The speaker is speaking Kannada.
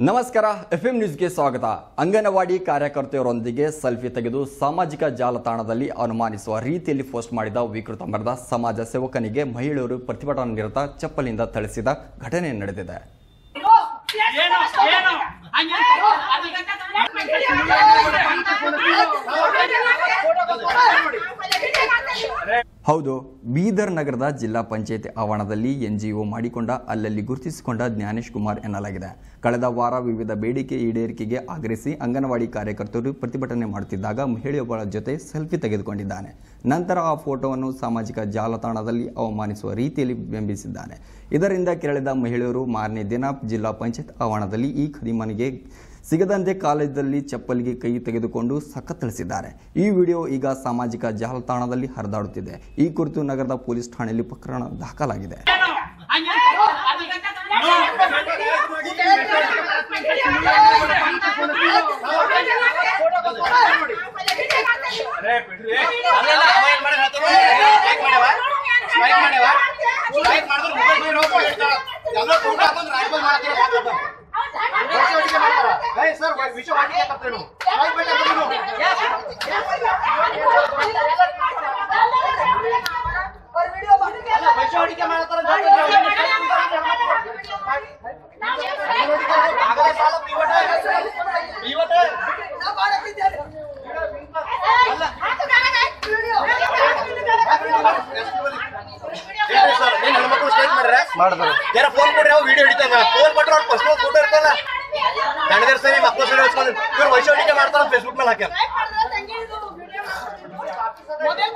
ನಮಸ್ಕಾರ ಎಫ್ ಎಂ ನ್ಯೂಸ್ಗೆ ಸ್ವಾಗತ ಅಂಗನವಾಡಿ ಕಾರ್ಯಕರ್ತೆಯರೊಂದಿಗೆ ಸೆಲ್ಫಿ ತೆಗೆದು ಸಾಮಾಜಿಕ ಜಾಲತಾಣದಲ್ಲಿ ಅನುಮಾನಿಸುವ ರೀತಿಯಲ್ಲಿ ಪೋಸ್ಟ್ ಮಾಡಿದ ವಿಕೃತ ಮರದ ಸಮಾಜ ಸೇವಕನಿಗೆ ಮಹಿಳೆಯರು ಪ್ರತಿಭಟನಾ ನಿರತ ಚಪ್ಪಲಿಂದ ಥಳಿಸಿದ ಘಟನೆ ನಡೆದಿದೆ ಹೌದು, ಬೀದರ್ ನಗರದ ಜಿಲ್ಲಾ ಪಂಚಾಯತ್ ಆವರಣದಲ್ಲಿ ಎನ್ಜಿಒ ಮಾಡಿಕೊಂಡ, ಅಲ್ಲಲ್ಲಿ ಗುರುತಿಸಿಕೊಂಡ ಜ್ಞಾನೇಶ್ ಕುಮಾರ್ ಎನ್ನಲಾಗಿದೆ. ಕಳೆದ ವಾರ ವಿವಿಧ ಬೇಡಿಕೆ ಈಡೇರಿಕೆಗೆ ಆಗ್ರಹಿಸಿ ಅಂಗನವಾಡಿ ಕಾರ್ಯಕರ್ತರು ಪ್ರತಿಭಟನೆ ಮಾಡುತ್ತಿದ್ದಾಗ ಮಹಿಳೆಯೊಬ್ಬಳ ಜೊತೆ ಸೆಲ್ಫಿ ತೆಗೆದುಕೊಂಡಿದ್ದಾನೆ. ನಂತರ ಆ ಫೋಟೋವನ್ನು ಸಾಮಾಜಿಕ ಜಾಲತಾಣದಲ್ಲಿ ಅವಮಾನಿಸುವ ರೀತಿಯಲ್ಲಿ ಬಿಂಬಿಸಿದ್ದಾನೆ. ಇದರಿಂದ ಕೆರಳಿದ ಮಹಿಳೆಯರು ಮಾರನೇ ದಿನ ಜಿಲ್ಲಾ ಪಂಚಾಯತ್ ಆವರಣದಲ್ಲಿ ಈ ಖದೀಮನಿಗೆ ಸಿಗದಂತೆ ಕಾಲೇಜಲ್ಲಿ ಚಪ್ಪಲಿಗೆ ಕೈ ತೆಗೆದುಕೊಂಡು ಸಖತ್ತಳಿಸಿದ್ದಾರೆ ಈ ವಿಡಿಯೋ ಈಗ ಸಾಮಾಜಿಕ ಜಾಲತಾಣದಲ್ಲಿ ಹರಿದಾಡುತ್ತಿದೆ ಈ ಕುರಿತು ನಗರದ ಪೊಲೀಸ್ ಠಾಣೆಯಲ್ಲಿ ಪ್ರಕರಣ ದಾಖಲಾಗಿದೆ ಏಯ್ ಸರ್, ವ- ವಿಷಯ ವಾಟಿಕೆ ತಪ್ಪೇನು? Strike ಮಾಡ್ಯಾರ ನೀನು. ಅಲ್ಲ, ವಿಷಯ ವಾಟಿಕೆ ಮಾಡ್ತಾರ ಅಂತ ಹೇಳ್ತಾರೆ. ಆಗಲೇ ಸಾಲ pivot ಆಗಿದೆ. Pivot ಆಗಿದೆ. ಏನ್ರಿ ಸರ್, ಏನ್ ಹೆಣ್ಮಕ್ಳು strike ಮಾಡ್ಯಾರ? ಯಾರ ಫೋನ್ ಕೊಡ್ರಿ ಅವ್ ವಿಡಿಯೋ ಹಿಡಿತಾನ ಫೋನ್ ಕೊಟ್ರೆ ಅವ್ರ ಪರ್ಸನಲ್ ಫೋಟೋ ಇರ್ತಲ್ಲ ಅನಿವರ್ಸರಿ ಮಕ್ಕಳು ಸರಿ ಹಚ್ಕೊಂಡು ಇವ್ರು ವೈಶೋಟಿಗೆ ಮಾಡ್ತಾರ ಫೇಸ್ಬುಕ್ ಮೇಲೆ ಹಾಕ್ಯಾರ ಮೊದಲ್